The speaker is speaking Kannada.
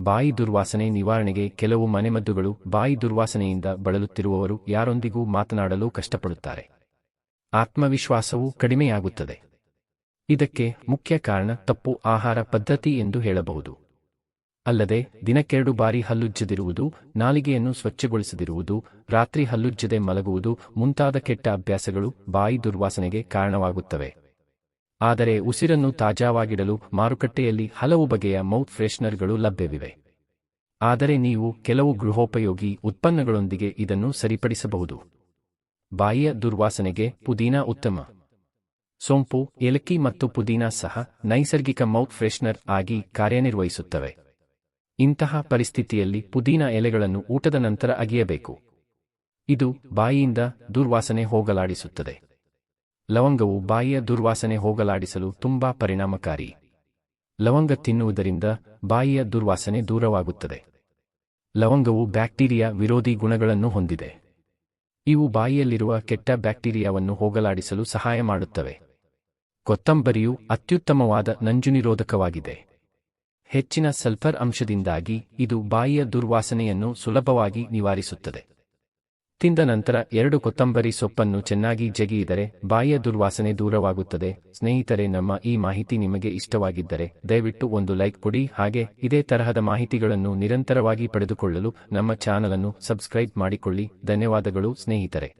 ಬಾಯಿ ದುರ್ವಾಸನೆ ನಿವಾರಣೆಗೆ ಕೆಲವು ಮನೆಮದ್ದುಗಳು ಬಾಯಿ ದುರ್ವಾಸನೆಯಿಂದ ಬಳಲುತ್ತಿರುವವರು ಯಾರೊಂದಿಗೂ ಮಾತನಾಡಲು ಕಷ್ಟಪಡುತ್ತಾರೆ. ಆತ್ಮವಿಶ್ವಾಸವೂ ಕಡಿಮೆಯಾಗುತ್ತದೆ. ಇದಕ್ಕೆ ಮುಖ್ಯ ಕಾರಣ ತಪ್ಪು ಆಹಾರ ಪದ್ಧತಿ ಎಂದು ಹೇಳಬಹುದು. ಅಲ್ಲದೆ ದಿನಕ್ಕೆರಡು ಬಾರಿ ಹಲ್ಲುಜ್ಜದಿರುವುದು, ನಾಲಿಗೆಯನ್ನು ಸ್ವಚ್ಛಗೊಳಿಸದಿರುವುದು, ರಾತ್ರಿ ಹಲ್ಲುಜ್ಜದೆ ಮಲಗುವುದು ಮುಂತಾದ ಕೆಟ್ಟ ಅಭ್ಯಾಸಗಳು ಬಾಯಿ ದುರ್ವಾಸನೆಗೆ ಕಾರಣವಾಗುತ್ತವೆ. ಆದರೆ ಉಸಿರನ್ನು ತಾಜಾವಾಗಿಡಲು ಮಾರುಕಟ್ಟೆಯಲ್ಲಿ ಹಲವು ಬಗೆಯ ಮೌತ್ ಫ್ರೆಶ್ನರ್ಗಳು ಲಭ್ಯವಿವೆ. ಆದರೆ ನೀವು ಕೆಲವು ಗೃಹೋಪಯೋಗಿ ಉತ್ಪನ್ನಗಳೊಂದಿಗೆ ಇದನ್ನು ಸರಿಪಡಿಸಬಹುದು. ಬಾಯಿಯ ದುರ್ವಾಸನೆಗೆ ಪುದೀನಾ ಉತ್ತಮ. ಸೋಂಪು, ಏಲಕ್ಕಿ ಮತ್ತು ಪುದೀನಾ ಸಹ ನೈಸರ್ಗಿಕ ಮೌತ್ ಫ್ರೆಶ್ನರ್ ಆಗಿ ಕಾರ್ಯನಿರ್ವಹಿಸುತ್ತವೆ. ಇಂತಹ ಪರಿಸ್ಥಿತಿಯಲ್ಲಿ ಪುದೀನಾ ಎಲೆಗಳನ್ನು ಊಟದ ನಂತರ ಅಗಿಯಬೇಕು. ಇದು ಬಾಯಿಯಿಂದ ದುರ್ವಾಸನೆ ಹೋಗಲಾಡಿಸುತ್ತದೆ. ಲವಂಗವು ಬಾಯಿಯ ದುರ್ವಾಸನೆ ಹೋಗಲಾಡಿಸಲು ತುಂಬಾ ಪರಿಣಾಮಕಾರಿ. ಲವಂಗ ತಿನ್ನುವುದರಿಂದ ಬಾಯಿಯ ದುರ್ವಾಸನೆ ದೂರವಾಗುತ್ತದೆ. ಲವಂಗವು ಬ್ಯಾಕ್ಟೀರಿಯಾ ವಿರೋಧಿ ಗುಣಗಳನ್ನು ಹೊಂದಿದೆ. ಇವು ಬಾಯಿಯಲ್ಲಿರುವ ಕೆಟ್ಟ ಬ್ಯಾಕ್ಟೀರಿಯಾವನ್ನು ಹೋಗಲಾಡಿಸಲು ಸಹಾಯ ಮಾಡುತ್ತವೆ. ಕೊತ್ತಂಬರಿಯು ಅತ್ಯುತ್ತಮವಾದ ನಂಜುನಿರೋಧಕವಾಗಿದೆ. ಹೆಚ್ಚಿನ ಸಲ್ಫರ್ ಅಂಶದಿಂದಾಗಿ ಇದು ಬಾಯಿಯ ದುರ್ವಾಸನೆಯನ್ನು ಸುಲಭವಾಗಿ ನಿವಾರಿಸುತ್ತದೆ. ತಿಂದ ನಂತರ ಎರಡು ಕೊತ್ತಂಬರಿ ಸೊಪ್ಪನ್ನು ಚೆನ್ನಾಗಿ ಜಗಿಯಿದರೆ ಬಾಯಿಯ ದುರ್ವಾಸನೆ ದೂರವಾಗುತ್ತದೆ. ಸ್ನೇಹಿತರೆ, ನಮ್ಮ ಈ ಮಾಹಿತಿ ನಿಮಗೆ ಇಷ್ಟವಾಗಿದ್ದರೆ ದಯವಿಟ್ಟು ಒಂದು ಲೈಕ್ ಕೊಡಿ. ಹಾಗೆ ಇದೇ ತರಹದ ಮಾಹಿತಿಗಳನ್ನು ನಿರಂತರವಾಗಿ ಪಡೆದುಕೊಳ್ಳಲು ನಮ್ಮ ಚಾನಲ್ ಅನ್ನು ಸಬ್ಸ್ಕ್ರೈಬ್ ಮಾಡಿಕೊಳ್ಳಿ. ಧನ್ಯವಾದಗಳು ಸ್ನೇಹಿತರೆ.